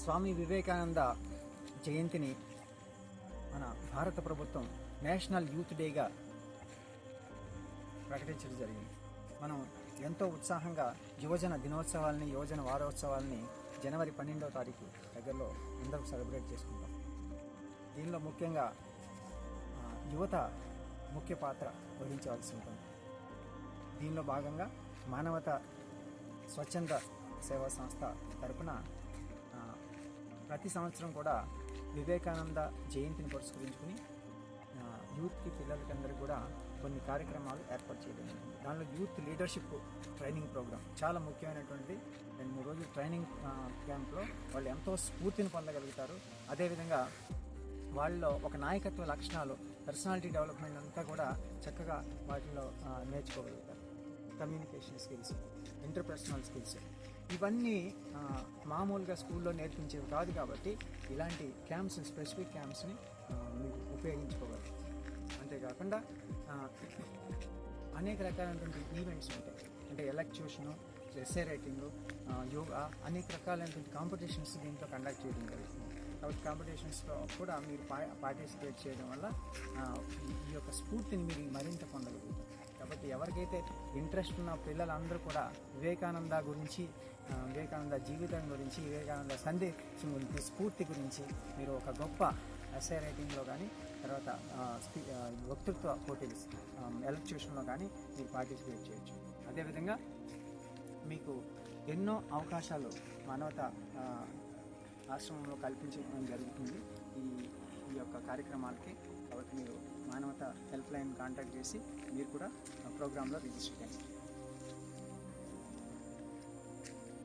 స్వామి వివేకానంద జయంతిని మన భారత ప్రభుత్వం నేషనల్ యూత్ డేగా ప్రకటించడం జరిగింది. మనం ఎంతో ఉత్సాహంగా యువజన దినోత్సవాల్ని యువజన వారోత్సవాల్ని జనవరి పన్నెండవ తారీఖు దగ్గరలో అందరూ సెలబ్రేట్ చేసుకుంటాం. దీనిలో ముఖ్యంగా యువత ముఖ్య పాత్ర వహించవలసి ఉంటుంది. దీనిలో భాగంగా మానవత స్వచ్ఛంద సేవా సంస్థ తరపున ప్రతి సంవత్సరం కూడా వివేకానంద జయంతిని పురస్కరించుకుని యూత్కి పిల్లలకి అందరికీ కూడా కొన్ని కార్యక్రమాలు ఏర్పాటు చేయడం దానిలో యూత్ లీడర్షిప్ ట్రైనింగ్ ప్రోగ్రామ్ చాలా ముఖ్యమైనటువంటి రెండు మూడు రోజులు ట్రైనింగ్ క్యాంప్లో వాళ్ళు ఎంతో స్ఫూర్తిని పొందగలుగుతారు. అదేవిధంగా వాళ్ళలో ఒక నాయకత్వ లక్షణాలు పర్సనాలిటీ డెవలప్మెంట్ అంతా కూడా చక్కగా వాటిలో నేర్చుకోగలుగుతారు. Communication skills interpersonal skills. ఇవన్నీ మామూలుగా స్కూల్లో నేర్పించేవి కాదు కాబట్టి ఇలాంటి క్యాంప్స్ స్పెసిఫిక్ క్యాంప్స్ని మీరు ఉపయోగించుకోగలరు అంతేకాకుండా అనేక రకాలైనటువంటి ఈవెంట్స్ ఉంటాయి. అంటే ఎలక్ట్యూషను ఎస్ఏ రైటింగ్ యోగా అనేక రకాలైనటువంటి కాంపిటీషన్స్ దీంట్లో కండక్ట్ చేయడం జరుగుతుంది. కాబట్టి కాంపిటీషన్స్లో కూడా మీరు పా పార్టిసిపేట్ చేయడం వల్ల ఈ యొక్క స్ఫూర్తిని మీరు మరింత పొందగలుగుతారు. కాబట్టి ఎవరికైతే ఇంట్రెస్ట్ ఉన్న పిల్లలందరూ కూడా వివేకానంద గురించి వివేకానంద జీవితం గురించి వివేకానంద సందేశం గురించి స్ఫూర్తి గురించి మీరు ఒక గొప్ప ఎస్ఐ రైటింగ్లో కానీ తర్వాత వక్తృత్వ పోటీలు ఎలక్ట్యూషన్లో కానీ మీరు పార్టిసిపేట్ చేయొచ్చు. అదేవిధంగా మీకు ఎన్నో అవకాశాలు మానవత ఆశ్రమంలో కల్పించడం జరుగుతుంది. ఈ ఈ యొక్క కార్యక్రమాలకి కాబట్టి మీరు మానవత హెల్ప్ లైన్ కాంటాక్ట్ చేసి మీరు కూడా ప్రోగ్రాంలో రిజిస్టర్ చేయండి.